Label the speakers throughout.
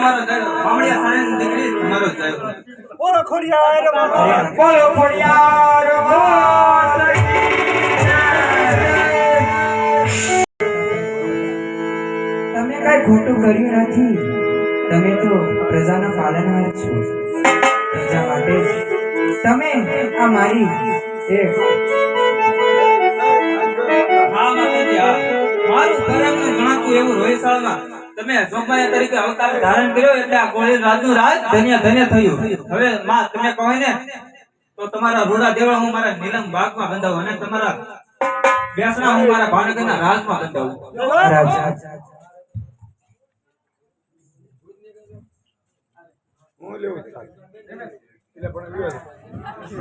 Speaker 1: તમારો જય બામણિયા દીકરી તમારો જય
Speaker 2: બોલો ખોડિયાર
Speaker 3: બોલો ખોડિયાર તમે કઈ ખોટું કર્યું નથી. તમે તો પ્રજાના પાલનહાર છો. પ્રજા માટે તમે આ મારી એક
Speaker 1: મારું કરમનું ગણાતું એવું રોહિશાળમાં તમે જોગમાયા તરીકે અવતાર ધારણ કર્યો એટલે આ કોળી રાજનું રાજ ધન્ય ધન્ય થયું. હવે માં, તમે કહો ને તો તમારા રોડા દેવળા હું મારા નીલમ બાગમાં બંધાવું અને તમારા બેસણા હું મારા ભાવનગરના રાજમાં બંધાવું.
Speaker 3: રાજા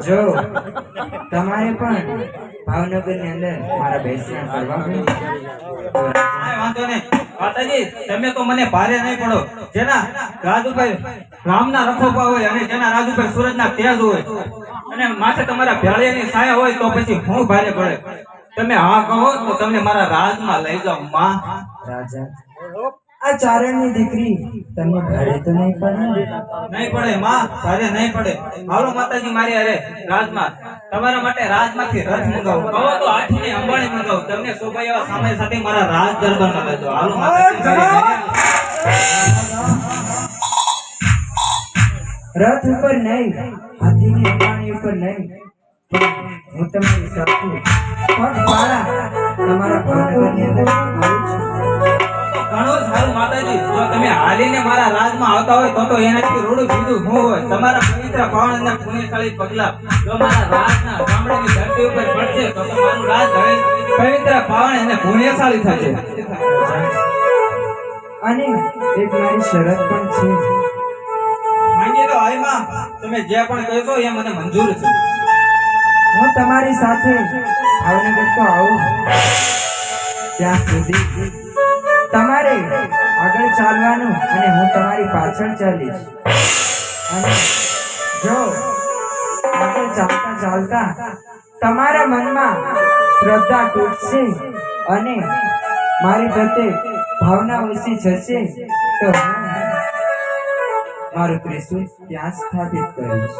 Speaker 3: જો તમારે પણ ભાવનગરની અંદર મારા બેસણા કરવા
Speaker 1: વાંધો નહીં. માતાજી તમે તો મને ભારે નહીં પડો. જેના રાજ રામના રખોપા હોય અને જેના રાજુભાઈ સૂરજના તેજ હોય અને માથે તમારા ભેળિયાની છાયા હોય તો પછી હું ભારે પડે. તમે હા કહો તો તમને મારા રાજમાં લઈ જાઓ માં.
Speaker 3: રાજા. આ ચારણની દીકરી તમને ભારે તો નહીં પડે?
Speaker 1: નહીં પડે માં ભારે નહીં પડે. હાલો માતાજી મારી અરે રાજમાં. તમારા માટે રાજમાંથી રથ મંગાવું. કહો તો આઠની અંબાણી મંગાવું. તમને શોભા એવા સામે સાથે મારા રાજ દરબારમાં લઈ જાઓ. હાલો માતાજી
Speaker 3: રથ ઉપર નહીં હાથીની અંબાણી ઉપર નહીં. હું તમને સાચું પણ મારા તમારા ભાવનગરની અંદર
Speaker 1: ઘણું સારું માતાજી જો તમે હાલીને મારા રાજમાં આવતા હોય તો તો એનાથી રોડું બીજું હું હોય. તમારા પવિત્ર પાવન અને પુણ્યશાળી પગલા. જો મારા રાજના ગામડાની ધરતી ઉપર પડશે તો તમારું રાજ હવે પવિત્ર પાવન અને પુણ્યશાળી થશે.
Speaker 3: અને એક મારી શરત પણ છે.
Speaker 1: માંગી લો હાયમાં તમે જે પણ કહેશો એ મને મંજૂર છે.
Speaker 3: હું તમારી સાથે ભાવનગર તો આવું. ત્યાં સુધી તમારે આગળ ચાલવાનું અને હું તમારી પાછળ ચાલીશ. અને જો આગળ ચાલતા ચાલતા તમારા મનમાં શ્રદ્ધા તૂટશે અને મારી પ્રત્યે ભાવના ઓછી જશે તો મારું ત્રિશુલ ત્યાં સ્થાપિત કરીશ.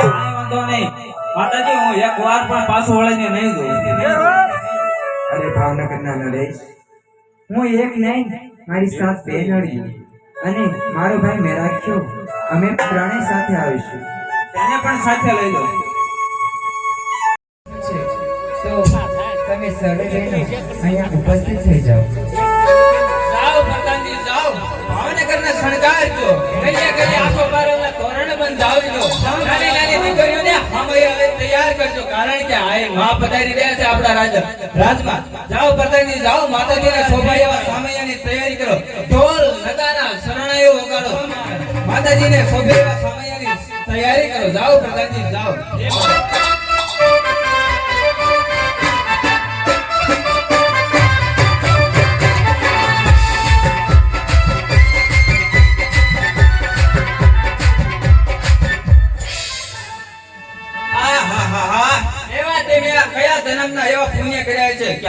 Speaker 1: કાંઈ વાંધો નહીં. માતાજી હું એક વાર પણ પાછું વળીને નહીં જોઉં.
Speaker 3: અરે ભાવનગરના નરેશ હું એક નહીં મારી સાત બહેનોડી અને મારો ભાઈ મેરાખ્યો અમે ત્રણેય સાથે આવીશું.
Speaker 1: તેને પણ સાથે લઈ લો.
Speaker 3: તો તમે સરે રહીને અહીંયા ઉપસ્થિત થઈ જાઓ.
Speaker 1: જાઓ પ્રધાનજી જાઓ. ભાવનગરને શણગારજો. ગલીએ ગલીએ આખો બારવના તોરણ બંધાવજો. એ પધારી જાઓ જાઓ, માતાજીને શોભા તૈયારી કરો. ઢોલ નગારા શરણાઈઓ વગાડો. માતાજીને શોભા એવા તૈયારી કરો. જાઓ, પ્રધાનજી, જાઓ.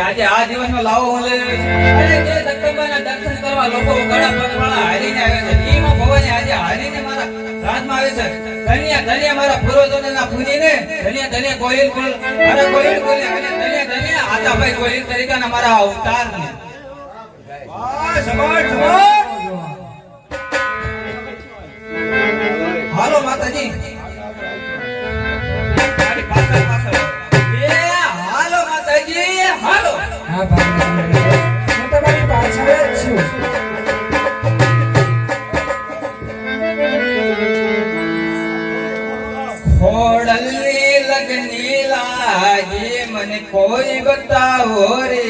Speaker 1: આજે આ દિવસનો લાવો મળે. અને જે જગદંબાના દર્શન કરવા લોકો ગળા પગવાળા હારીને આવે છે. એમાં ભવાની આજે હારીને મારા રાજમાં આવે છે. ધન્યા ધન્યા મારા પૂર્વજોના પુણ્યને ધન્યા ધન્યા ગોહિલ કુલ. મારા ગોહિલ કુલને અને ધન્યા ધન્યા. આતાભાઈ ગોહિલ તરીકેના મારા અવતારને. વાહ, સમાજ શાબાશ.
Speaker 3: હા તમારી પાછળ જ છું
Speaker 1: ખોડલની લગની લાગી મને કોઈ બતાવો રે.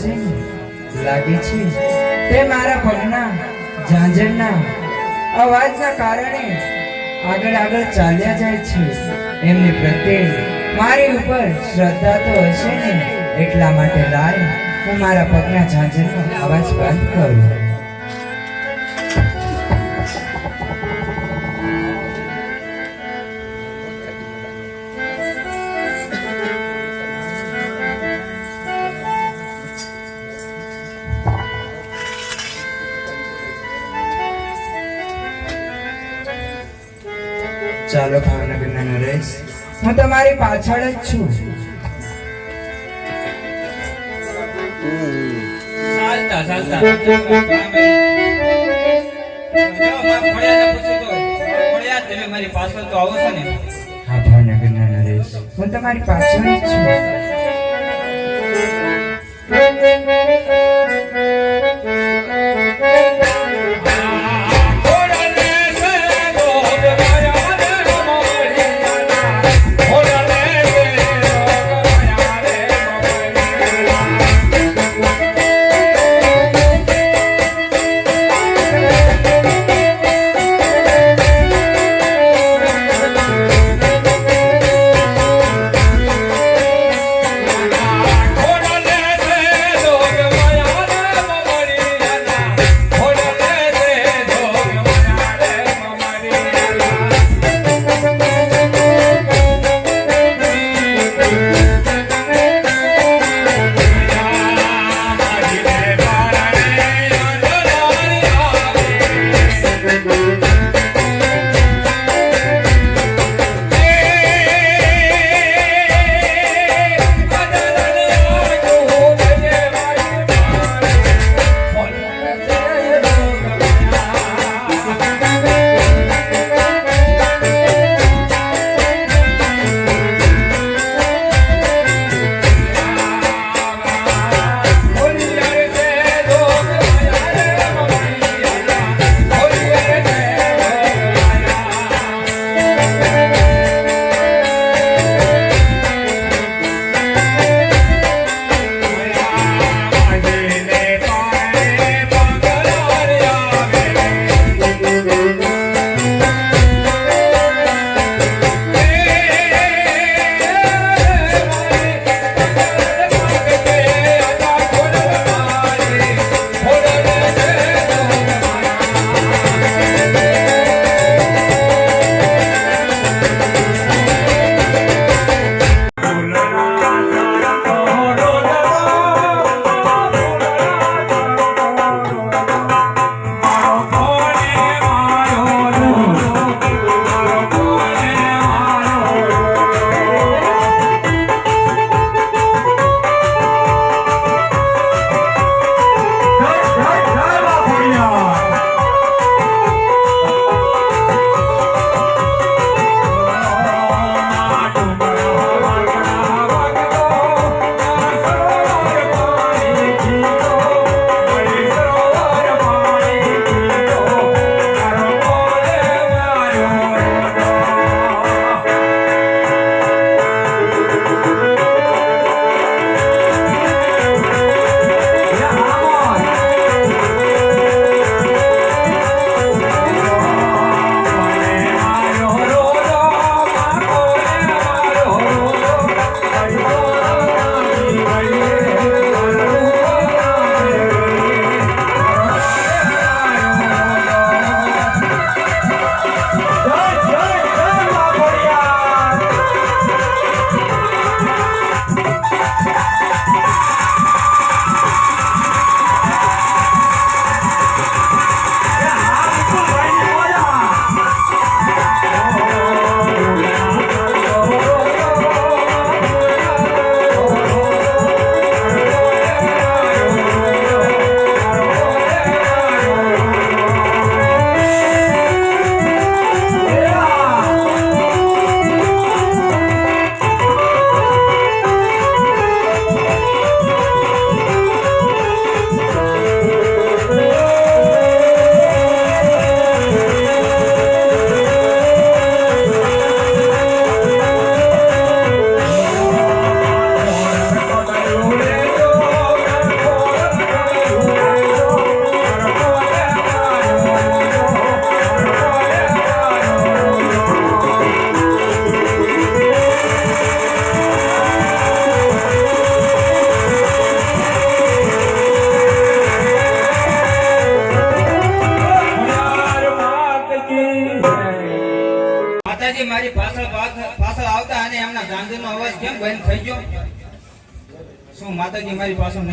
Speaker 3: હશે લાગે છે. તે મારા પગના, ઝાંઝરના અવાજના કારણે આગળ આગળ ચાલ્યા જાય છે. એમની પ્રત્યે મારી ઉપર શ્રદ્ધા તો હશે ને, એટલા માટે લાય હું મારા પગના ઝાંઝરનો અવાજ બંધ કરું. ચાલો ભાવનગરના નરેશ. હું તમારી પાછળ જ છું.
Speaker 1: ચાલતા તમે મારી પાછળ તો આવો છો ને.
Speaker 3: હા ભાવનગરના નરેશ. હું તમારી પાછળ જ છું.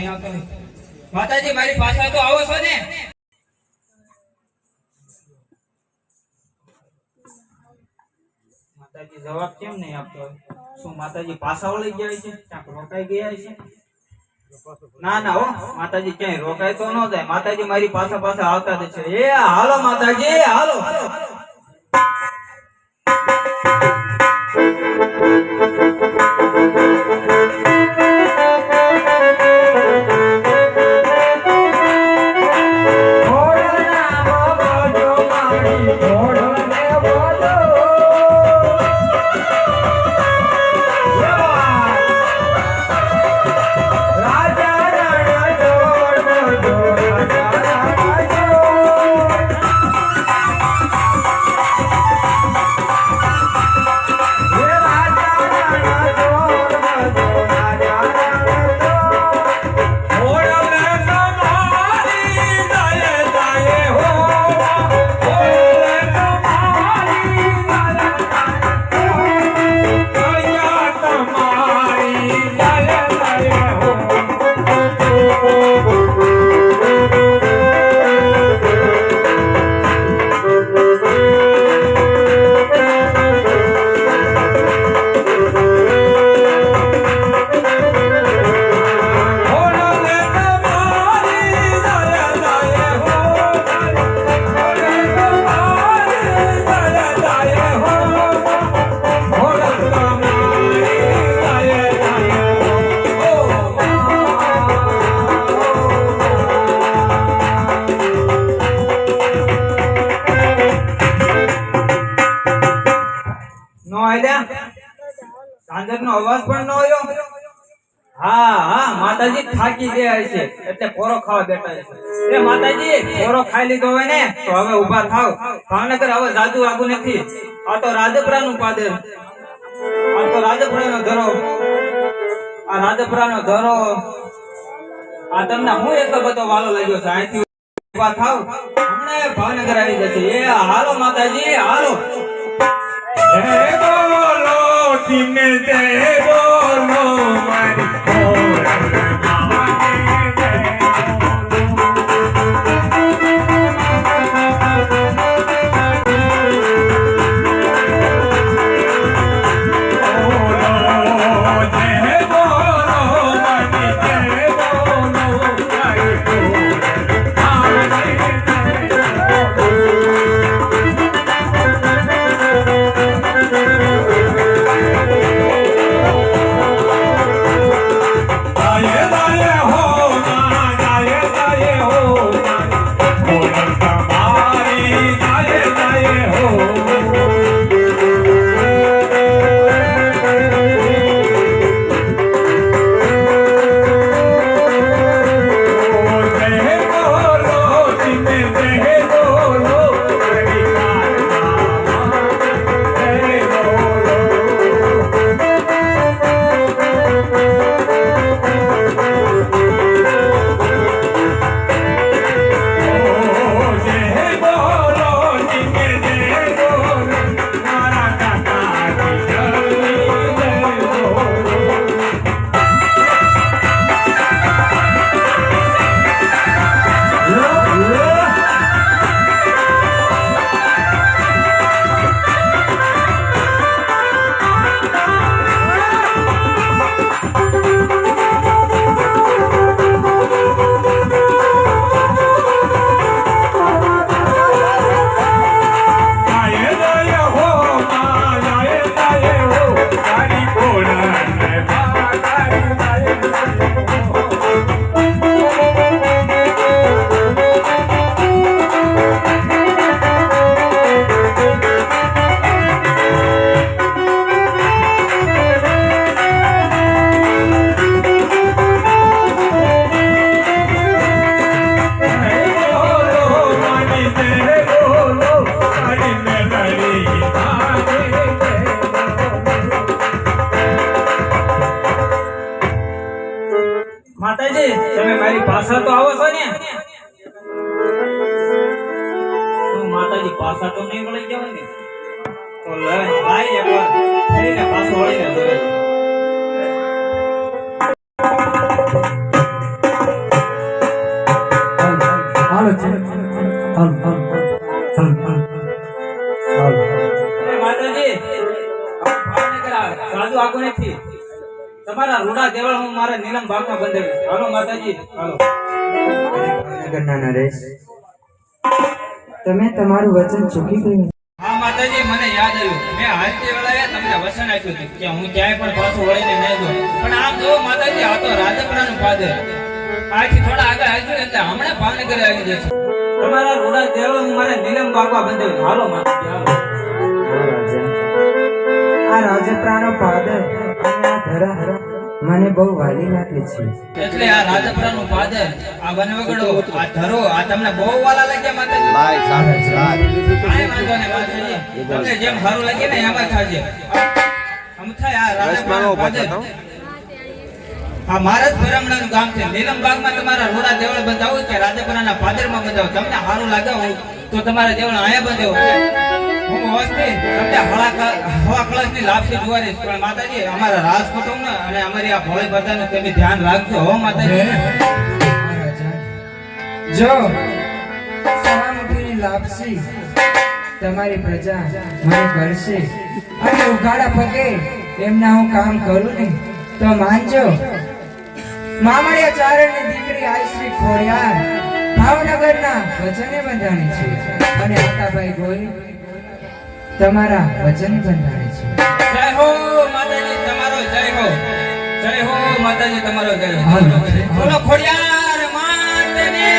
Speaker 1: નહીં આવતા હોય? માતાજી મારી પાછળ તો આવો છો ને માતાજી જવાબ કેમ નહીં આપતો? હોય? શું માતાજી પાછા વળી ગયા છે? ક્યાંક રોકાઈ ગયા છે? ના ના, હો, માતાજી ક્યાંય રોકાય તો ન જાય. માતાજી મારી પાસે પાસે આવતા જ છે. એ, હાલો, માતાજી, હાલો. નો થાકી ગયા છે, એટલે કોરો ખાવા બેઠા છે. એ માતાજી કોરો ખાઈ લીધો હોય ને, તો હવે ઊભા થાવ. ભાવનગર હવે જાજુ આગુ નથી. આ તો રાજપુરા નું પાદર. આ તો રાજપુરા નો ધરો. આ રાજપુરા નો ધરો. આ તમને હું એટલો બધો વાલો લાગ્યો છે. અહીંથી ઊભા થાવ. હમણાં ભાવનગર આવી જશે. એ હાલો માતાજી, હાલો.
Speaker 2: જય બોલો ટીમે જય બોલો, મારી
Speaker 1: રૂડા દેવળ હું મારા નીલમ ભાગમાં બંધાવી. હાલો માતાજી હાલો.
Speaker 3: ભાવનગરના નરેશ તમે તમારું વચન ચૂકી ગયું.
Speaker 1: હા માતાજી મને યાદ આવ્યું. મેં હાલતી વેળાએ તમને વચન આપ્યું હતું કે હું ક્યાંય પણ પાછું વળીને નહીં જોઉં. પણ આમ જો માતાજી આ તો રાજપરાનું ફાધર આથી થોડા આગળ આવજો ને એટલે હમણાં ભાવનગર આવી જશે. તમારા રૂડા દેવ હું મારે નીલમ બાગવા બંધાવ્યું હાલો માતાજી હાલો.
Speaker 3: આ ફાધર અને આ ધરા મને બહુ વાલી લાગે છે.
Speaker 1: એટલે આ રાજપરાનું ફાધર આ વનવગડો આ ધરો આ તમને બહુ વાલા લાગ્યા માતાજી. કાંઈ વાંધો ને માતાજી તમને જેમ સારું લાગે ને એમાં થાજે. આમ થાય આ રાજપરાનું ફાધર આ મારા ભરમણાનું ગામ છે. નીલમ બાગમાં તમારા રોડા દેવળ બંધાવો કે રાજપરાના પાદરમાં બંધાવો? તમને સારું લાગે હોય તો તમારા દેવળ અહીંયા બંધાવો. હું વસ્તી તમને હળા હવા કળશની લાપસી જોવાની પણ માતાજી અમારા રાજ કુટુંબ અને અમારી આ ભોળી બધાનું તમે ધ્યાન રાખજો હો માતાજી.
Speaker 3: જો સલામતીની લાપસી તમારી પ્રજા મને કરશે અને ઉઘાડા પગે એમના હું કામ કરું ને તો માનજો મામડિયા ચારણની દીકરી આઈશ્રી ખોડિયાર ભાવનગરના વચને બંધાણી છે. અને આતાભાઈ ગોહિલ તમારા વચન બંધાય છે.
Speaker 1: જય હો માતાજી તમારો જય હો. જય હો માતાજી તમારો જય હો. બોલો ખોડિયાર
Speaker 2: માતાજી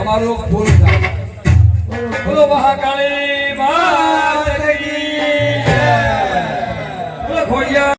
Speaker 2: અમારું ફૂલ